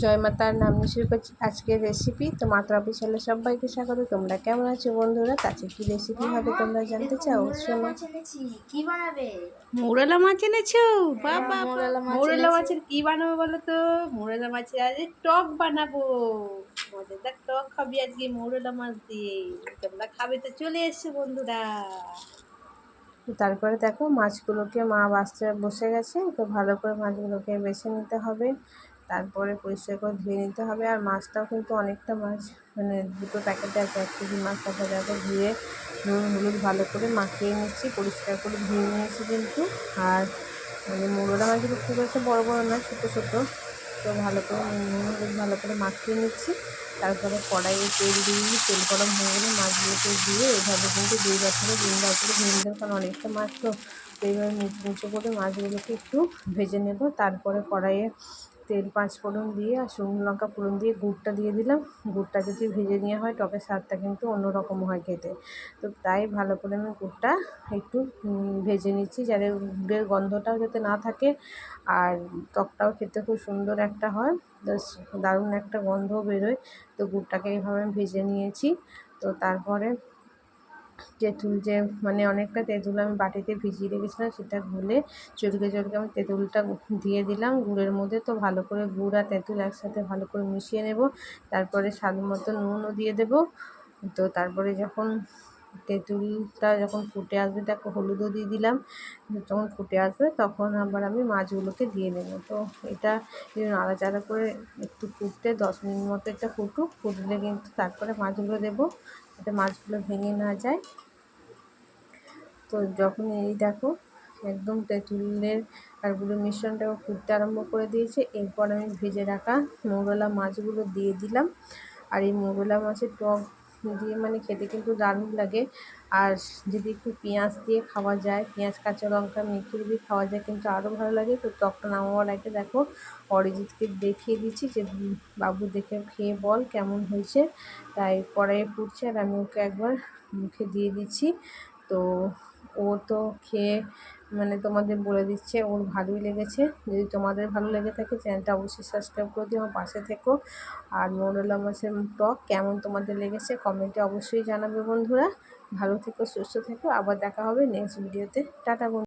জয় মাতার নাম নিয়ে শুরু করছি। আজকের রেসিপি তো মাত্রা অফিসিয়ালে সবাইকে স্বাগত। তোমরা কেমন আছো বন্ধুরা? তাতে কি রেসিপি হবে তোমরা জানতে চাও? শোনো কি বানাবে? মুরলা মাছ এনেছো? বাবা হ্যাঁ, মোরেলা মাছ মুরলা এনেছি। মাছের কি বানাবো বলো তো? মুরলা মাছের আজকে টক বানাবো। মজাদার টক খাবি আজকে মুরলা মাছ দিয়ে। তোমরা খাবে তো চলে এসছো বন্ধুরা। তারপরে দেখো মাছগুলোকে মা বাছতে বসে গেছে। তো ভালো করে মাছগুলোকে বেছে নিতে হবে। তারপরে পরিষ্কার করে ধুয়ে নিতে হবে। আর মাছটাও কিন্তু অনেকটা মাছ মানে দুটো প্যাকেটে আছে এক কেজি মাছ দেখো ধুয়ে নুন, হলুদ ভালো করে মাখিয়ে নিচ্ছি, পরিষ্কার করে ধুয়ে নিয়েছি কিন্তু। আর মানে মুরোলা মাছগুলো খুব একটা বড়ো বড়ো না, ছোটো ছোটো। তো ভালো করে নুন, হলুদ ভালো করে মাখিয়ে নিচ্ছি। তারপরে কড়াইয়ে তেল দিয়ে, তেল গরম হয়ে গেলে মাছগুলোকে দিয়ে এভাবে কিন্তু দুই বছরে তিনবার করে ভেজে দেবো কারণ অনেকটা মাছ তো এইভাবে নিচু করে মাছগুলোকে একটু ভেজে নেব। তারপরে কড়াইয়ে তেল, পাঁচ ফোড়ন দিয়ে আর শুকনো লঙ্কা ফোড়ন দিয়ে গুড়টা দিয়ে দিলাম। গুড়টা যদি ভেজে নেওয়া হয় টকের স্বাদটা কিন্তু অন্যরকম হয় খেতে। তো তাই ভালো করে আমি গুড়টা একটু ভেজে নিচ্ছি যাতে গুড়ের গন্ধটাও যাতে না থাকে আর টকটাও খেতে খুব সুন্দর একটা হয়। দারুণ একটা গন্ধও বেরোয়। তো গুড়টাকে এইভাবে আমি ভেজে নিয়েছি। তো তারপরে তেঁতুল যে মানে অনেকটা তেঁতুল আমি বাটিতে ভিজিয়ে রেখেছিলাম, সেটা গুলে চটকে চটকে আমি তেঁতুলটা দিয়ে দিলাম। গুড়ের মধ্যে তো ভালো করে গুড় আর তেঁতুল একসাথে ভালো করে মিশিয়ে নেব। তারপরে স্বাদ মতো নুনও দিয়ে দেব। তো তারপরে যখন তেঁতুলটা যখন ফুটে আসবে তাকে হলুদও দিয়ে দিলাম। যখন ফুটে আসবে, তখন আবার আমি মাছগুলোকে দিয়ে দেবো। তো এটা নাড়াচাড়া করে একটু ফুটতে, দশ মিনিট মতো একটা ফুটুক। ফুটলে কিন্তু তারপরে মাছগুলো দেবো, যাতে মাছগুলো ভেঙে না যায়। তো যখন এই দেখো, একদম তেঁতুলের আর গুঁড়োর মিশ্রণটা ফুটতে আরম্ভ করে দিয়েছে। এরপর আমি ভেজে রাখা মৌরলা মাছগুলো দিয়ে দিলাম। আর এই মৌরলা মাছের টক দিয়ে মানে খেতে কিন্তু দারুণ লাগে। আর যদি একটু পেঁয়াজ দিয়ে খাওয়া যায়, পেঁয়াজ, কাঁচা লঙ্কা মেখে যদি খাওয়া যায় কিন্তু আরও ভালো লাগে। তো তখন আমার আগে দেখো অরিজিৎকে দেখিয়ে দিচ্ছি যে, বাবু দেখে খেয়ে বল কেমন হয়েছে? তাই কড়াইয়ে পুড়ছে আর আমি ওকে একবার মুখে দিয়ে দিচ্ছি। তো ও তো খেয়ে মানে তোমাদের বলে দিচ্ছে, ওর ভালোই লেগেছে। যদি তোমাদের ভালো লেগে থাকে, চ্যানেলটা অবশ্যই সাবস্ক্রাইব করে দিও, আমার পাশে থেকো। আর মোরলা মাছের টক কেমন তোমাদের লেগেছে, কমেন্টে অবশ্যই জানাবে বন্ধুরা। ভালো থেকো, সুস্থ থেকো, আবার দেখা হবে নেক্সট ভিডিওতে টাটা বন্ধু